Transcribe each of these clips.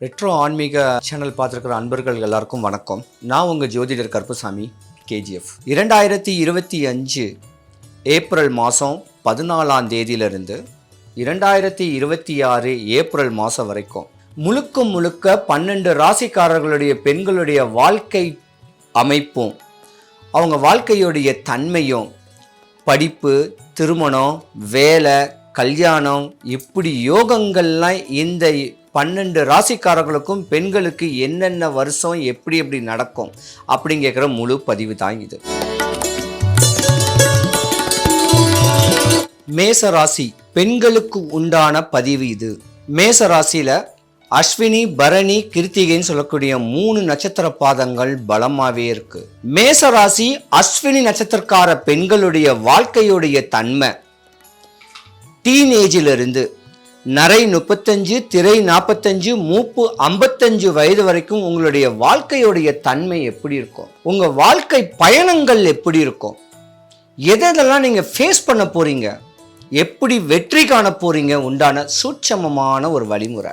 Retro ஆன்மீக channel பார்த்துருக்கிற அன்பர்கள் எல்லாருக்கும் வணக்கம். நான் உங்கள் ஜோதிடர் கருப்புசாமி கேஜிஎஃப் இரண்டாயிரத்தி இருபத்தி அஞ்சு ஏப்ரல் மாதம் பதினாலாம் தேதியிலிருந்து இரண்டாயிரத்தி இருபத்தி ஆறு ஏப்ரல் மாதம் வரைக்கும் முழுக்க முழுக்க பன்னெண்டு ராசிக்காரர்களுடைய பெண்களுடைய வாழ்க்கை அமைப்பும் அவங்க வாழ்க்கையுடைய தன்மையும் படிப்பு திருமணம் வேலை கல்யாணம் இப்படி யோகங்கள்லாம் இந்த பன்னெண்டு ராசிக்காரர்களுக்கும் பெண்களுக்கு என்னென்ன வருஷம் எப்படி எப்படி நடக்கும் அப்படிங்கிற முழு பதிவு தான் இது. மேச ராசி பெண்களுக்கு உண்டான பதிவு இது. மேச ராசியில அஸ்வினி பரணி கிருத்திகைன்னு சொல்லக்கூடிய மூணு நட்சத்திர பாதங்கள் பலமாவே இருக்கு. மேச ராசி அஸ்வினி நட்சத்திரக்கார பெண்களுடைய வாழ்க்கையுடைய தன்மை. டீனேஜிலிருந்து நரை முப்பத்தஞ்சு திரை நாற்பத்தஞ்சு மூப்பு ஐம்பத்தஞ்சு வயது வரைக்கும் உங்களுடைய வாழ்க்கையுடைய தன்மை எப்படி இருக்கும்? உங்கள் வாழ்க்கை பயணங்கள் எப்படி இருக்கும்? எதெல்லாம் நீங்கள் ஃபேஸ் பண்ண போகிறீங்க எப்படி வெற்றி காண போகிறீங்க உண்டான சூட்சமமான ஒரு வழிமுறை.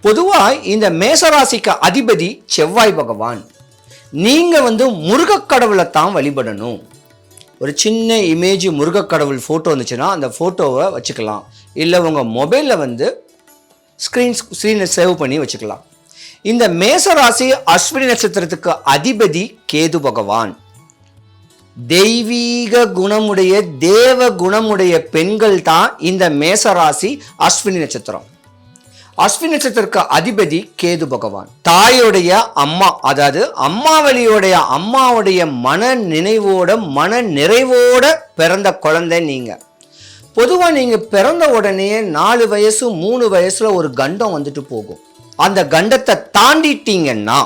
பொதுவாக இந்த மேசராசிக்கு அதிபதி செவ்வாய் பகவான். நீங்கள் வந்து முருகக் கடவுளை தான் வழிபடணும். ஒரு சின்ன இமேஜ் முருகக்கடவுள் ஃபோட்டோ இருந்துச்சுன்னா அந்த ஃபோட்டோவை வச்சுக்கலாம். இல்லை உங்கள் மொபைலில் வந்து ஸ்க்ரீன் ஸ்க்ரீனை சேவ் பண்ணி வச்சுக்கலாம். இந்த மேசராசி அஸ்வினி நட்சத்திரத்துக்கு அதிபதி கேது பகவான். தெய்வீக குணமுடைய தேவ குணமுடைய பெண்கள் தான் இந்த மேசராசி அஸ்வினி நட்சத்திரம். அஸ்வினி நட்சத்திரக்கு அதிபதி கேது பகவான். தாயுடைய அம்மா அதாவது அம்மாவளியோடைய அம்மாவுடைய மன நினைவோட மன நிறைவோட பிறந்த குழந்தை நீங்கள் பொதுவாக நீங்கள் பிறந்த உடனே நாலு வயசு மூணு வயசில் ஒரு கண்டம் வந்துட்டு போகும். அந்த கண்டத்தை தாண்டிட்டீங்கன்னா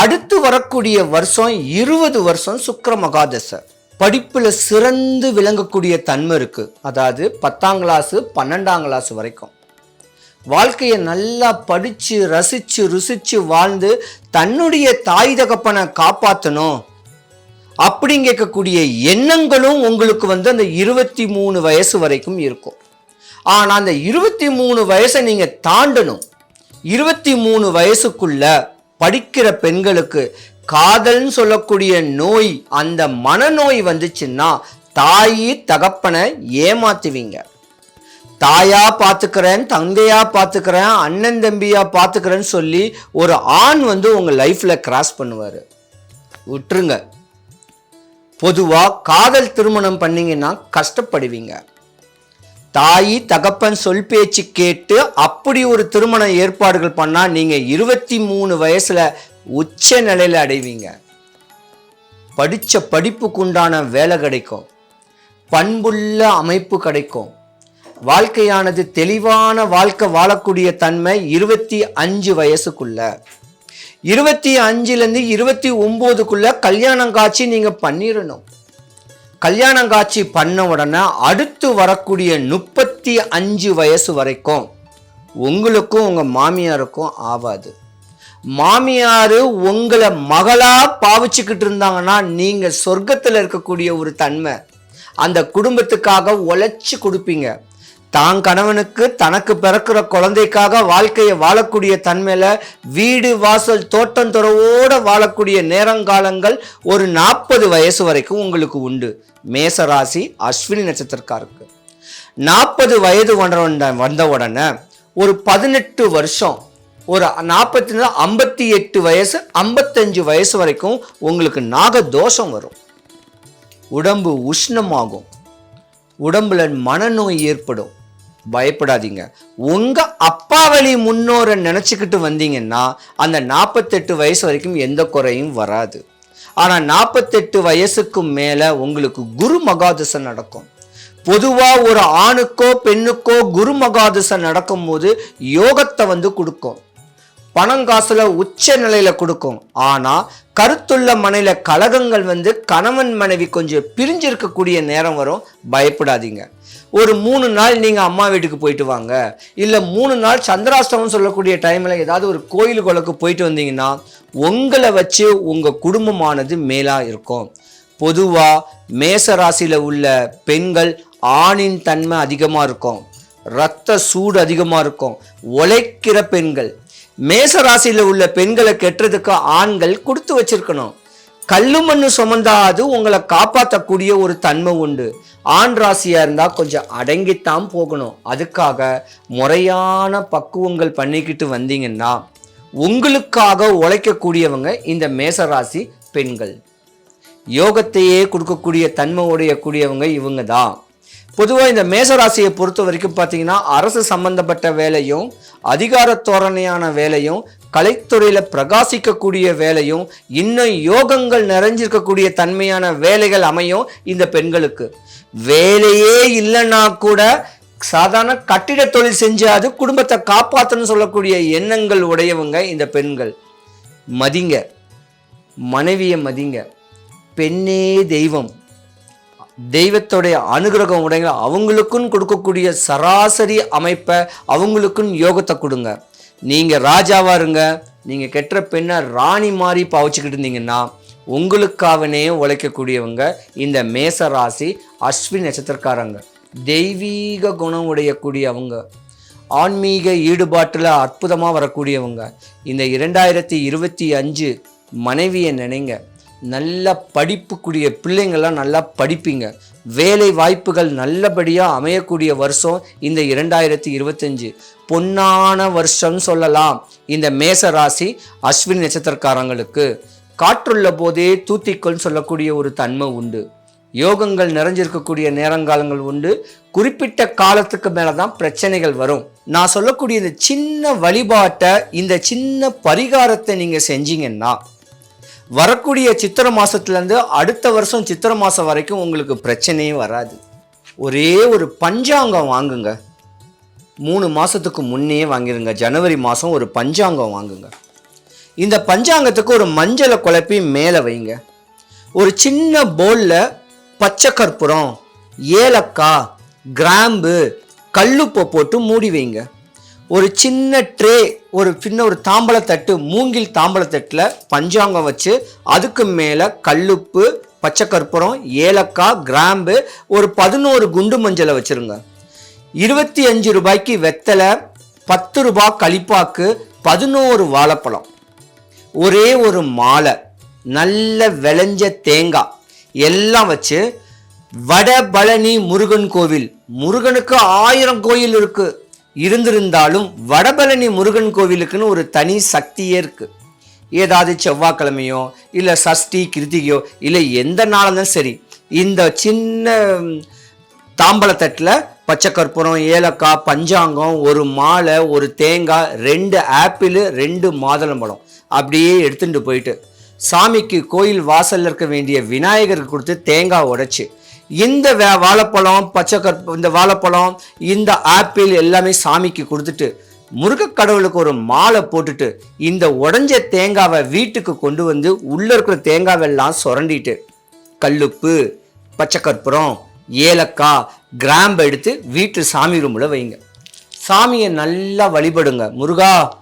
அடுத்து வரக்கூடிய வருஷம் இருபது வருஷம் சுக்கர மகாதசை. படிப்பில் சிறந்து விளங்கக்கூடிய தன்மை இருக்குது அதாவது பத்தாம் கிளாஸு பன்னெண்டாம் கிளாஸ் வரைக்கும். வாழ்க்கையை நல்லா படித்து ரசித்து ருசித்து வாழ்ந்து தன்னுடைய தாய் தகப்பனை காப்பாற்றணும் அப்படிங்கக்கூடிய எண்ணங்களும் உங்களுக்கு வந்து அந்த இருபத்தி மூணு வயசு வரைக்கும் இருக்கும். ஆனால் அந்த இருபத்தி மூணு வயசை நீங்கள் தாண்டணும். இருபத்தி மூணு வயசுக்குள்ள படிக்கிற பெண்களுக்கு காதல்னு சொல்லக்கூடிய நோய் அந்த மனநோய் வந்துச்சுன்னா தாயி தகப்பனை ஏமாத்துவீங்க. தாயா பார்த்துக்கிறேன் தங்கையா பார்த்துக்கிறேன் அண்ணன் தம்பியா பார்த்துக்கிறேன்னு சொல்லி ஒரு ஆண் வந்து உங்கள் லைஃப்பில் கிராஸ் பண்ணுவார். விட்டுருங்க. பொதுவாக காதல் திருமணம் பண்ணிங்கன்னா கஷ்டப்படுவீங்க. தாயி தகப்பன் சொல் பேச்சு கேட்டு அப்படி ஒரு திருமண ஏற்பாடுகள் பண்ணால் நீங்கள் இருபத்தி மூணு வயசில் உச்ச நிலையில் அடைவீங்க. படித்த படிப்புக்குண்டான வேலை கிடைக்கும். பண்புள்ள அமைப்பு கிடைக்கும். வாழ்க்கையானது தெளிவான வாழ்க்கை வாழக்கூடிய தன்மை இருபத்தி அஞ்சு வயசுக்குள்ள. இருபத்தி அஞ்சுலேருந்து இருபத்தி ஒம்போதுக்குள்ள கல்யாணம் காட்சி நீங்கள் பண்ணிடணும் கல்யாணம் காட்சி பண்ண உடனே அடுத்து வரக்கூடிய முப்பத்தி அஞ்சு வயசு வரைக்கும் உங்களுக்கும் உங்கள் மாமியாருக்கும் ஆகாது மாமியார் உங்களை மகளாக பாவிச்சுக்கிட்டு இருந்தாங்கன்னா நீங்கள் சொர்க்கத்தில் இருக்கக்கூடிய ஒரு தன்மை அந்த குடும்பத்துக்காக உழைச்சி கொடுப்பீங்க. தான் கணவனுக்கு தனக்கு பிறக்கிற குழந்தைக்காக வாழ்க்கையை வாழக்கூடிய தன்மையில் வீடு வாசல் தோட்டம் துறவோடு வாழக்கூடிய நேரங்காலங்கள் ஒரு நாற்பது வயசு வரைக்கும் உங்களுக்கு உண்டு. மேசராசி அஸ்வினி நட்சத்திரக்காருக்கு நாற்பது வயது வந்த வந்த உடனே ஒரு பதினெட்டு வருஷம் ஒரு நாற்பத்தி ஐம்பத்தி எட்டு வயசு ஐம்பத்தஞ்சு வயசு வரைக்கும் உங்களுக்கு நாக தோஷம் வரும். உடம்பு உஷ்ணமாகும். உடம்புல மனநோய் ஏற்படும். பயப்படாதீங்க. உங்க அப்பா வழி முன்னோரை நினச்சிக்கிட்டு வந்தீங்கன்னா அந்த நாற்பத்தெட்டு வயசு வரைக்கும் எந்த குறையும் வராது. ஆனால் நாற்பத்தெட்டு வயசுக்கு மேலே உங்களுக்கு குரு மகாதசை நடக்கும். பொதுவாக ஒரு ஆணுக்கோ பெண்ணுக்கோ குரு மகாதசை நடக்கும்போது யோகத்தை வந்து கொடுக்கும். பணம் காசுல உச்ச நிலையில கொடுக்கும். ஆனா கருத்துள்ள மனையில கலகங்கள் வந்து கணவன் மனைவி கொஞ்சம் பிரிஞ்சிருக்கக்கூடிய நேரம் வரும். பயப்படாதீங்க. ஒரு மூணு நாள் நீங்கள் அம்மா வீட்டுக்கு போயிட்டு வாங்க. இல்லை மூணு நாள் சந்திராஷ்டமம் சொல்லக்கூடிய டைமில் ஏதாவது ஒரு கோயில் குளக்கு போயிட்டு வந்தீங்கன்னா உங்களை வச்சு உங்கள் குடும்பமானது மேலாக இருக்கும். பொதுவாக மேச ராசியில் உள்ள பெண்கள் ஆணின் தன்மை அதிகமாக இருக்கும். ரத்த சூடு அதிகமாக இருக்கும். உழைக்கிற பெண்கள். மேச ராசியில் உள்ள பெண்களை கெட்டுறதுக்கு ஆண்கள் கொடுத்து வச்சிருக்கணும். கல்லு மண்ணு சுமந்தாது உங்களை காப்பாற்றக்கூடிய ஒரு தன்மை உண்டு. ஆண் ராசியாக இருந்தால் கொஞ்சம் அடங்கித்தான் போகணும். அதுக்காக முறையான பக்குவங்கள் பண்ணிக்கிட்டு வந்தீங்கன்னா உங்களுக்காக உழைக்கக்கூடியவங்க இந்த மேச ராசி பெண்கள். யோகத்தையே கொடுக்கக்கூடிய தன்மை உடைய கூடியவங்க இவங்க தான். பொதுவாக இந்த மேசராசியை பொறுத்த வரைக்கும் பார்த்தீங்கன்னா அரசு சம்பந்தப்பட்ட வேலையும் அதிகார தோரணையான வேலையும் கலைத்துறையில் பிரகாசிக்கக்கூடிய வேலையும் இன்னும் யோகங்கள் நிறைஞ்சிருக்கக்கூடிய தன்மையான வேலைகள் அமையும் இந்த பெண்களுக்கு. வேலையே இல்லைன்னா கூட சாதாரண கட்டிட தொழில் செஞ்சாது குடும்பத்தை காப்பாற்றணும்னு சொல்லக்கூடிய எண்ணங்கள் உடையவங்க இந்த பெண்கள். மதிங்க. மனைவியை மதிங்க. பெண்ணே தெய்வம். தெய்வத்துடைய அனுகிரகம் உடையங்க அவங்களுக்குன்னு கொடுக்கக்கூடிய சராசரி அமைப்பை அவங்களுக்குன்னு யோகத்தை கொடுங்க. நீங்கள் ராஜாவாக இருங்க. நீங்கள் கெட்ட பெண்ணை ராணி மாதிரி பாவச்சிக்கிட்டு இருந்தீங்கன்னா உங்களுக்காகனே உழைக்கக்கூடியவங்க இந்த மேச ராசி அஸ்வின் நட்சத்திரக்காரங்க. தெய்வீக குணம் உடையக்கூடிய அவங்க ஆன்மீக ஈடுபாட்டில் அற்புதமாக வரக்கூடியவங்க. இந்த இரண்டாயிரத்தி இருபத்தி அஞ்சு மனைவியை நினைங்க. நல்லா படிப்புக்கூடிய பிள்ளைங்கள்லாம் நல்லா படிப்பீங்க. வேலை வாய்ப்புகள் நல்லபடியாக அமையக்கூடிய வருஷம் இந்த இரண்டாயிரத்தி இருபத்தஞ்சு. பொன்னான வருஷம் சொல்லலாம் இந்த மேச ராசி அஸ்வின் நட்சத்திரக்காரங்களுக்கு. காற்றுள்ள போதே தூத்திக்கொள் சொல்லக்கூடிய ஒரு தன்மை உண்டு. யோகங்கள் நிறைஞ்சிருக்கக்கூடிய நேரங்காலங்கள் உண்டு. குறிப்பிட்ட காலத்துக்கு மேலே தான் பிரச்சனைகள் வரும். நான் சொல்லக்கூடிய இந்த சின்ன வழிபாட்டை இந்த சின்ன பரிகாரத்தை நீங்கள் செஞ்சீங்கன்னா வரக்கூடிய சித்திரை மாதத்துலேருந்து அடுத்த வருஷம் சித்திரை மாதம் வரைக்கும் உங்களுக்கு பிரச்சனையே வராது. ஒரே ஒரு பஞ்சாங்கம் வாங்குங்க. மூணு மாதத்துக்கு முன்னே வாங்கிடுங்க ஜனவரி மாதம் ஒரு பஞ்சாங்கம் வாங்குங்க. இந்த பஞ்சாங்கத்துக்கு ஒரு மஞ்சளை குழப்பி மேலே வைங்க. ஒரு சின்ன போலில் பச்சை கற்பூரம் ஏலக்காய் கிராம்பு கல்லுப்பை போட்டு மூடி வைங்க. ஒரு சின்ன ட்ரே ஒரு சின்ன ஒரு தாம்பளத்தட்டு மூங்கில் தாம்பளத்தட்டில் பஞ்சாங்கம் வச்சு அதுக்கு மேலே கல்லுப்பு பச்சை கற்பூரம் ஏலக்காய் கிராம்பு ஒரு பதினோரு குண்டு மஞ்சளை வச்சுருங்க. இருபத்தி அஞ்சு ரூபாய்க்கு வெத்தலை பத்து ரூபாய் களிப்பாக்கு பதினோரு வாழைப்பழம். ஒரே ஒரு மாலை நல்ல விளைஞ்ச தேங்காய். எல்லாம் வச்சு வடபழனி முருகன் கோவில். முருகனுக்கு ஆயிரம் கோயில் இருக்குது இருந்திருந்தாலும் வடபழனி முருகன் கோவிலுக்குன்னு ஒரு தனி சக்தியே இருக்கு. ஏதாவது செவ்வாய்க்கிழமையோ இல்லை சஷ்டி கிருத்திகையோ இல்லை எந்த நாளும் சரி இந்த சின்ன தாம்பழத்தட்டில் பச்சை கற்பூரம் ஏலக்காய் பஞ்சாங்கம் ஒரு மாலை ஒரு தேங்காய் ரெண்டு ஆப்பிள் ரெண்டு மாதுளம்பழம் அப்படியே எடுத்துட்டு போயிட்டு சாமிக்கு கோயில் வாசலில் இருக்க வேண்டிய விநாயகருக்கு கொடுத்து தேங்காய் உடைச்சி இந்த வே வாழைப்பழம் பச்சை கற்ப இந்த வாழைப்பழம் இந்த ஆப்பிள் எல்லாமே சாமிக்கு கொடுத்துட்டு முருகக் கடவுளுக்கு ஒரு மாலை போட்டுட்டு இந்த உடஞ்ச தேங்காவை வீட்டுக்கு கொண்டு வந்து உள்ள இருக்கிற தேங்காவெல்லாம் சுரண்டிட்டு கல்லுப்பு பச்சை கற்பூரம் ஏலக்காய் கிராம்பு எடுத்து வீட்டு சாமி ரூமில் வைங்க. சாமியை நல்லா வழிபடுங்க. முருகா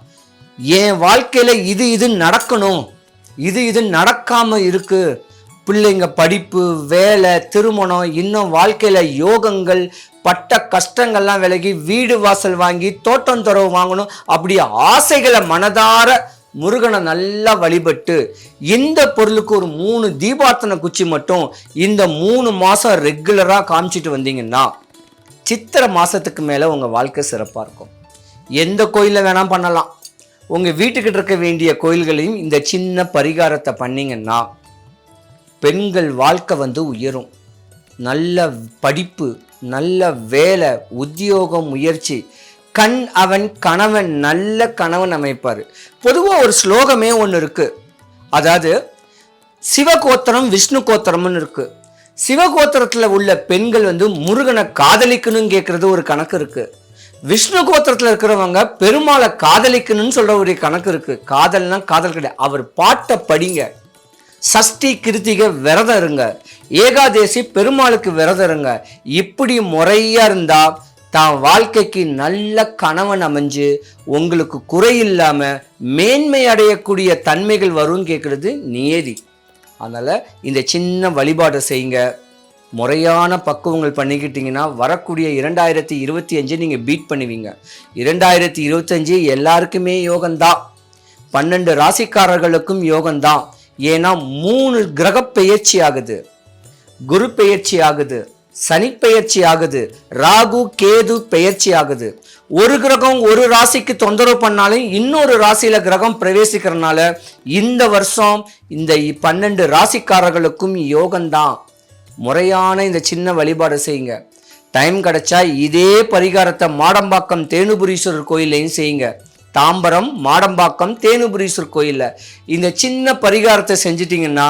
என் வாழ்க்கையில் இது இது நடக்கணும். இது இது நடக்காமல் இருக்குது பிள்ளைங்க படிப்பு வேலை திருமணம் இன்னும் வாழ்க்கையில் யோகங்கள் பட்ட கஷ்டங்கள்லாம் விலகி வீடு வாசல் வாங்கி தோட்டம் துறவு வாங்கணும் அப்படி ஆசைகளை மனதார முருகனை நல்லா வழிபட்டு இந்த பொருளுக்கு ஒரு மூணு தீபார்த்தனை குச்சி மட்டும் இந்த மூணு மாதம் ரெகுலராக காமிச்சிட்டு வந்தீங்கன்னா சித்திரை மாதத்துக்கு மேலே உங்கள் வாழ்க்கை சிறப்பாக இருக்கும். எந்த கோயிலில் வேணால் பண்ணலாம். உங்கள் வீட்டுக்கிட்ட இருக்க வேண்டிய கோயில்களையும் இந்த சின்ன பரிகாரத்தை பண்ணிங்கன்னா பெண்கள் வாழ்க்கை வந்து உயரும். நல்ல படிப்பு நல்ல வேலை உத்தியோகம் முயற்சி. கண் அவன் கணவன் நல்ல கணவன் அமைப்பார். பொதுவாக ஒரு ஸ்லோகமே ஒன்று இருக்குது அதாவது சிவகோத்திரம் விஷ்ணு கோத்திரம்னு இருக்குது சிவகோத்திரத்தில் உள்ள பெண்கள் வந்து முருகனை காதலிக்கணும்னு கேட்குறது ஒரு கணக்கு இருக்குது விஷ்ணு கோத்திரத்தில் இருக்கிறவங்க பெருமாளை காதலிக்கணும்னு சொல்கிற ஒரு கணக்கு இருக்குது காதல்னா காதல் கிடையாது. அவர் பாட்டை படிங்க. சஷ்டி கிருத்திகை விரதம் இருங்க ஏகாதேசி பெருமாளுக்கு விரதம் இருங்க இப்படி முறையா இருந்தா தான் வாழ்க்கைக்கு நல்ல கணவன் அமைஞ்சு உங்களுக்கு குறை இல்லாமல் மேன்மை அடையக்கூடிய தன்மைகள் வரும்னு கேட்கறது நியதி. அதனால இந்த சின்ன வழிபாட்டை செய்யுங்க. முறையான பக்குவங்கள் பண்ணிக்கிட்டீங்கன்னா வரக்கூடிய இரண்டாயிரத்தி இருபத்தி அஞ்சு நீங்கள் பீட் பண்ணுவீங்க. இரண்டாயிரத்தி இருபத்தஞ்சு எல்லாருக்குமே யோகம்தான். பன்னெண்டு ராசிக்காரர்களுக்கும் யோகம்தான். ஏன்னா மூணு கிரக பெயர்ச்சி ஆகுது குரு பெயர்ச்சி ஆகுது சனி பெயர்ச்சி ஆகுது ராகு கேது பெயர்ச்சி ஆகுது ஒரு கிரகம் ஒரு ராசிக்கு தொந்தரவு பண்ணாலும் இன்னொரு ராசியில கிரகம் பிரவேசிக்கிறனால இந்த வருஷம் இந்த பன்னெண்டு ராசிக்காரர்களுக்கும் யோகம்தான் முறையான இந்த சின்ன வழிபாடு செய்யுங்க. டைம் கிடைச்சா இதே பரிகாரத்தை மாடம்பாக்கம் தேனுபுரீஸ்வரர் கோயிலையும் செய்யுங்க. தாம்பரம் மாடம்பாக்கம் தேனுபுரீஸ்வரர் கோயிலில். இந்த சின்ன பரிகாரத்தை செஞ்சிட்டிங்கன்னா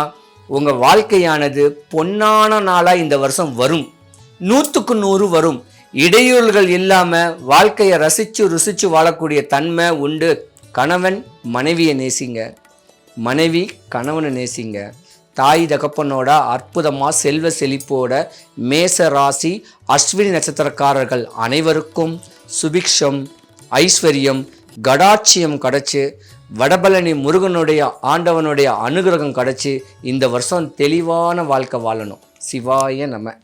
உங்கள் வாழ்க்கையானது பொன்னான நாளாக இந்த வருஷம் வரும். நூற்றுக்கு நூறு வரும். இடையூறுகள் இல்லாமல் வாழ்க்கையை ரசிச்சு ருசித்து வாழக்கூடிய தன்மை உண்டு. கணவன் மனைவியை நேசிங்க. மனைவி கணவனை நேசிங்க. தாய் தகப்பனோட அற்புதமாக செல்வ செழிப்போட மேச ராசி அஸ்வினி நட்சத்திரக்காரர்கள் அனைவருக்கும் சுபிக்ஷம் ஐஸ்வர்யம் கடாட்சியம் கிடச்சி வடபழனி முருகனுடைய ஆண்டவனுடைய அனுகிரகம் கிடச்சி இந்த வருஷம் தெளிவான வாழ்க்கை வாழணும். சிவாய நம்ம